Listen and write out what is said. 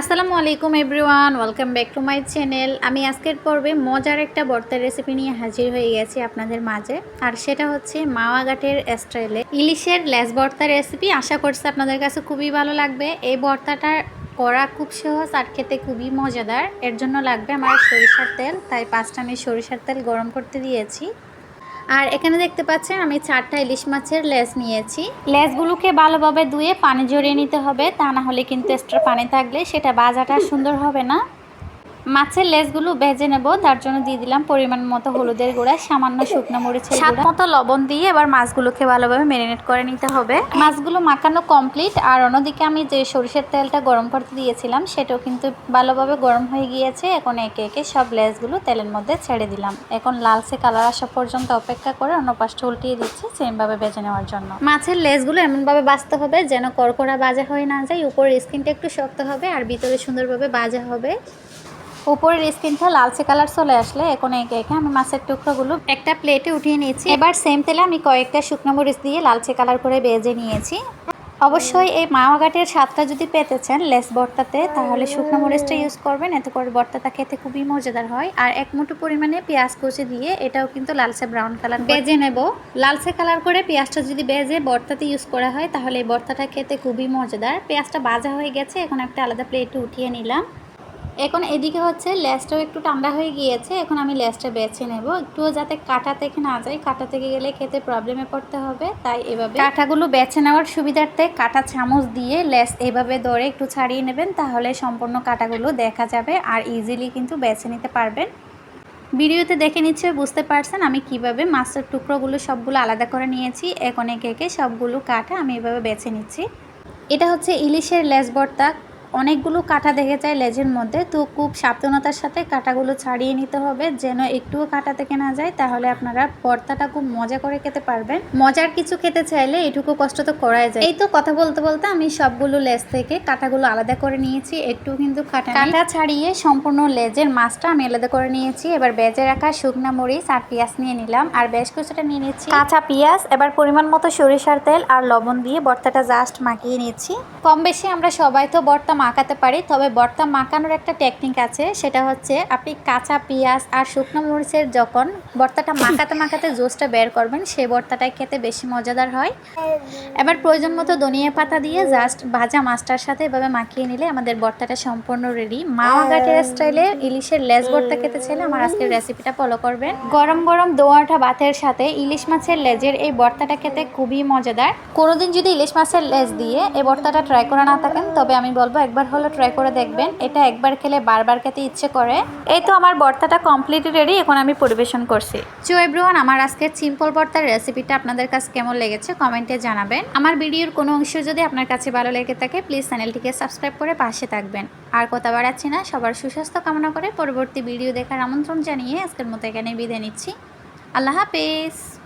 আসসালামু আলাইকুম everyone, welcome back to my channel. আমি আজকের পর্বে মজার একটা ভর্তার রেসিপি নিয়ে হাজির হয়ে গেছি আপনাদের মাঝে। আর সেটা হচ্ছে মাওয়াঘাটের স্টাইলে ইলিশের লেস ভর্তার রেসিপি। আশা করছি আপনাদের কাছে খুবই ভালো লাগবে। এই ভর্তাটা করা খুব সহজ আর খেতে খুবই মজাদার। এর জন্য লাগবে আমার সরিষার তেল। তাই পাঁচটা আমি সরিষার তেল গরম করতে দিয়েছি। আর এখানে দেখতে পাচ্ছেন আমি চারটা ইলিশ মাছের লেস নিয়েছি। লেসগুলোকে ভালোভাবে ধুয়ে পানি জড়িয়ে নিতে হবে, তা না হলে কিন্তু এক্সট্রা পানি থাকলে সেটা বাজাটা সুন্দর হবে না। মাছের লেজগুলো ভেজে নেব তার জন্য দিয়ে দিলাম পরিমাণ মতো হলুদের গুঁড়া সামান্য শুকনো মরিচের স্বাদ মতো লবণ দিয়ে এবার মাছগুলোকে ভালোভাবে ম্যারিনেট করে নিতে হবে। মাছগুলো মাখানো কমপ্লিট আর অন্যদিকে আমি যে সরিষার তেলটা গরম করতে দিয়েছিলাম সেটাও কিন্তু ভালোভাবে গরম হয়ে গিয়েছে। এখন একে একে সব লেজগুলো তেলের মধ্যে ছেড়ে দিলাম। এখন লালসে কালার আসা পর্যন্ত অপেক্ষা করে অন্য পাশটা উল্টিয়ে দিচ্ছি সেমভাবে ভেজে নেওয়ার জন্য। মাছের লেজগুলো এমনভাবে বাঁচতে হবে যেন কড়কড়া বাজা হয়ে না যায় উপরের স্কিনটা একটু শক্ত হবে আর ভিতরে সুন্দরভাবে বাজা হবে। উপরের স্কিনটা লালচে কালার চলে আসলে, এখন একে একে আমি মাছের টুকরোগুলো একটা প্লেটে উঠিয়ে নিয়েছি। এবার সেম তেলে আমি কয়েকটা শুকনো মরিচ দিয়ে লালচে কালার করে বেজে নিয়েছি। অবশ্যই এই মাওয়াঘাটের স্বাদটা যদি পেতে চান লেস ভর্তাতে, তাহলে শুকনো মরিচটা ইউজ করবেন, এতে করে ভর্তাটা খেতে খুবই মজাদার হয়। আর এক মুঠো পরিমাণে পেঁয়াজ কুচি দিয়ে এটাও কিন্তু লালচে ব্রাউন কালার বেজে নেব। লালচে কালার করে পেঁয়াজটা যদি বেজে ভর্তাতে ইউজ করা হয়, তাহলে এই ভর্তাটা খেতে খুবই মজাদার। পেঁয়াজটা ভাজা হয়ে গেছে, এখন একটা আলাদা প্লেটে উঠিয়ে নিলাম। এখন এদিকে হচ্ছে লেসটাও একটু ঠান্ডা হয়ে গিয়েছে, এখন আমি লেসটা বেছে নেব। একটুও যাতে কাটা থেকে না যায় কাটা থেকে গেলে খেতে প্রবলেমে পড়তে হবে, তাই এভাবে কাঁটাগুলো বেছে নেওয়ার সুবিধার্থে কাটা চামচ দিয়ে লেস এভাবে ধরে একটু ছাড়িয়ে নেবেন, তাহলে সম্পূর্ণ কাটাগুলো দেখা যাবে আর ইজিলি কিন্তু বেছে নিতে পারবেন। ভিডিওতে দেখে নিশ্চয়ই বুঝতে পারছেন আমি কীভাবে মাছের টুকরোগুলো সবগুলো আলাদা করে নিয়েছি, এখন একে একে সবগুলো কাটা আমি এভাবে বেছে নিচ্ছি। এটা হচ্ছে ইলিশের লেস ভর্তা অনেকগুলো কাটা দেখে যায় লেজের মধ্যে তো খুব সাবধানতার সাথে কাটাগুলো ছাড়িয়ে নিতে হবে। যেন একটুও কাটা থেকে না যায় তাহলে আপনারা ভর্তাটা খুব মজা করে খেতে পারবেন। মজার কিছু খেতে চাইলে এটুকু কষ্ট তো করাই যায়। এই তো কথা বলতে বলতে আমি সবগুলো লেজ থেকে কাটাগুলো আলাদা করে নিয়েছি একটু কিন্তু কাটা কাটা ছাড়িয়ে সম্পূর্ণ লেজের মাছটা আমি আলাদা করে নিয়েছি। এবার বেজে রাখা শুকনা মরিচ আর পেঁয়াজ নিয়ে নিলাম আর বেশ কিছুটা নিয়ে নিচ্ছি। কাঁচা পেঁয়াজ এবার পরিমাণ মতো সরিষার তেল আর লবণ দিয়ে ভর্তাটা জাস্ট মাখিয়ে নিচ্ছি। কম বেশি আমরা সবাই তো ভর্তা মাখাতে পারি তবে ভর্তা মাখানোর একটা টেকনিক আছে সেটা হচ্ছে আপনি কাঁচা পেঁয়াজ আর শুকনো মরিচের যখন ভর্তাটা মাখাতে মাখাতে জুসটা বের করবেন সেই ভর্তাটাই খেতে বেশি মজাদার হয়। এবার প্রয়োজন মতো ধনিয়া পাতা দিয়ে জাস্ট ভাজা মাছটার সাথে এভাবে মাখিয়ে নিলে আমাদের ভর্তাটা সম্পূর্ণ রেডি মাওয়া ঘাটের স্টাইলে ইলিশের লেস ভর্তা খেতে চাইলে আমার আজকের রেসিপিটা ফলো করবেন। গরম গরম দোয়াটা ভাতের সাথে ইলিশ মাছের লেজের এই ভর্তাটা খেতে খুবই মজাদার। কোনোদিন যদি ইলিশ মাছের লেজ দিয়ে এই ভর্তাটা ট্রাই করে না থাকেন তবে আমি বলব একবার হলো ট্রাই করে দেখবেন। এটা একবার খেলে বারবার খেতে ইচ্ছে করে। এই তো আমার ভর্তাটা কমপ্লিট রেডি এখন আমি পরিবেশন করছি। চো এভরিওয়ান আমার আজকের সিম্পল ভর্তার রেসিপিটা আপনাদের কাছে কেমন লেগেছে কমেন্টে জানাবেন। আমার ভিডিওর কোনো অংশ যদি আপনার কাছে ভালো লেগে থাকে প্লিজ চ্যানেলটিকে সাবস্ক্রাইব করে পাশে থাকবেন। আর কথা বাড়াচ্ছি না, সবার সুস্বাস্থ্য কামনা করে পরবর্তী ভিডিও দেখার আমন্ত্রণ জানিয়ে আজকের মতো এখানে বিদায় নিচ্ছি। আল্লাহ হাফেজ!